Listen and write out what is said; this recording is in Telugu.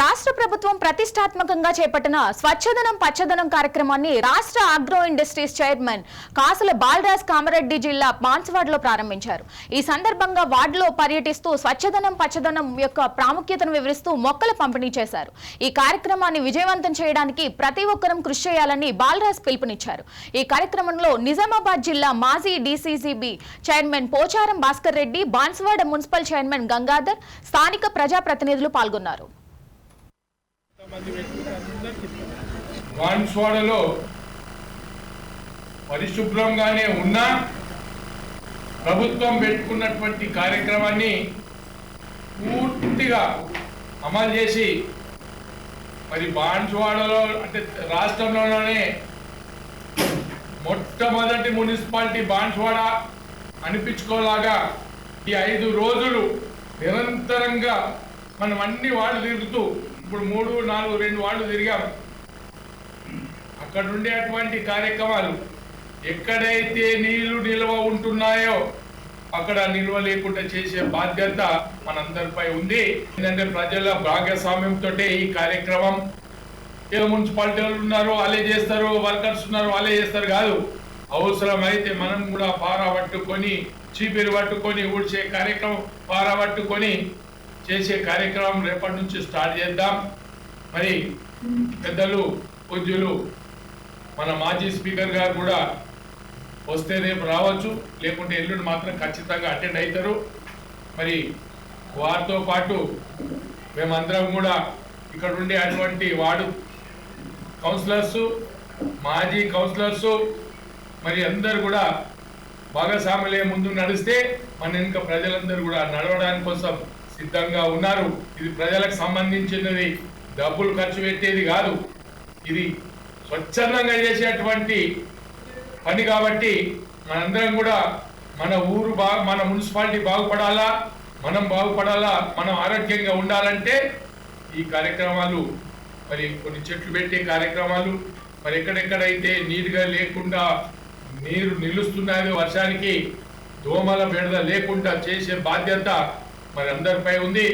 రాష్ట్ర ప్రభుత్వం ప్రతిష్టాత్మకంగా చేపట్టిన స్వచ్ఛదనం పచ్చదనం కార్యక్రమాన్ని రాష్ట్ర అగ్రో ఇండస్ట్రీస్ చైర్మన్ కాసుల బాలరాజ్ కామారెడ్డి జిల్లా బాన్స్వాడలో ప్రారంభించారు. ఈ సందర్భంగా వార్డులో పర్యటిస్తూ స్వచ్ఛదనం పచ్చదనం యొక్క ప్రాముఖ్యతను వివరిస్తూ మొక్కలు పంపిణీ చేశారు. ఈ కార్యక్రమాన్ని విజయవంతం చేయడానికి ప్రతి ఒక్కరం కృషి చేయాలని బాలరాజ్ పిలుపునిచ్చారు. ఈ కార్యక్రమంలో నిజామాబాద్ జిల్లా మాజీ DCCB chairman Pocharam Bhaskar Reddy Banswada municipal chairman Gangadhar స్థానిక ప్రజాప్రతినిధులు పాల్గొన్నారు. వాన్స్వాడలో పరిశుభ్రంగానే ఉన్నా ప్రభుత్వం పెట్టుకున్నటువంటి కార్యక్రమాన్ని పూర్తిగా అమలు చేసి మరి బాన్స్వాడలో అంటే రాష్ట్రంలోనే మొట్టమొదటి మున్సిపాలిటీ బాన్స్వాడ అనిపించుకోలాగా ఈ ఐదు రోజులు నిరంతరంగా మనం అన్ని వాళ్ళు తిరుగుతూ ఇప్పుడు మూడు నాలుగు రెండు వాళ్ళు తిరిగాం. అక్కడ ఉండేటువంటి కార్యక్రమాలు ఎక్కడైతే నీళ్ళు నిల్వ ఉంటున్నాయో అక్కడ నిల్వ లేకుండా చేసే బాధ్యత మనందరిపై ఉంది. ఎందుకంటే ప్రజల భాగస్వామ్యంతో ఈ కార్యక్రమం. ఏ మున్సిపాలిటీ వాళ్ళు ఉన్నారో వాళ్ళే చేస్తారు వర్కర్స్ ఉన్నారు వాళ్ళే చేస్తారు కాదు. అవసరమైతే మనం కూడా పార పట్టుకొని చీపిరి పట్టుకొని ఊడ్చే కార్యక్రమం పార పట్టుకొని చేసే కార్యక్రమం రేపటి నుంచి స్టార్ట్ చేద్దాం. మరి పెద్దలు పూజ్యులు మన మాజీ స్పీకర్ గారు కూడా వస్తే రేపు రావచ్చు. లేకుంటే ఎల్లుండి మాత్రం ఖచ్చితంగా అటెండ్ అవుతారు. మరి వారితో పాటు మేమందరం కూడా ఇక్కడ ఉండే అటువంటి వార్డు కౌన్సిలర్స్ మాజీ కౌన్సిలర్స్ మరి అందరు కూడా భాగస్వాములే ముందు నడిస్తే మన ఇంకా ప్రజలందరూ కూడా నడవడానికి కోసం సిద్ధంగా ఉన్నారు. ఇది ప్రజలకు సంబంధించినది. డబ్బులు ఖర్చు పెట్టేది కాదు. ఇది స్వచ్ఛందంగా చేసేటువంటి పని కాబట్టి మనందరం కూడా మన ఊరు బా మన మున్సిపాలిటీ బాగుపడాలా మనం బాగుపడాలా మనం ఆరోగ్యంగా ఉండాలంటే ఈ కార్యక్రమాలు మరి కొన్ని చెట్లు పెట్టే కార్యక్రమాలు మరి ఎక్కడెక్కడైతే నీట్గా లేకుండా నీరు నిలుస్తున్నాయో వర్షానికి దోమల బెడద లేకుండా చేసే బాధ్యత మరి అందరిపై ఉంది.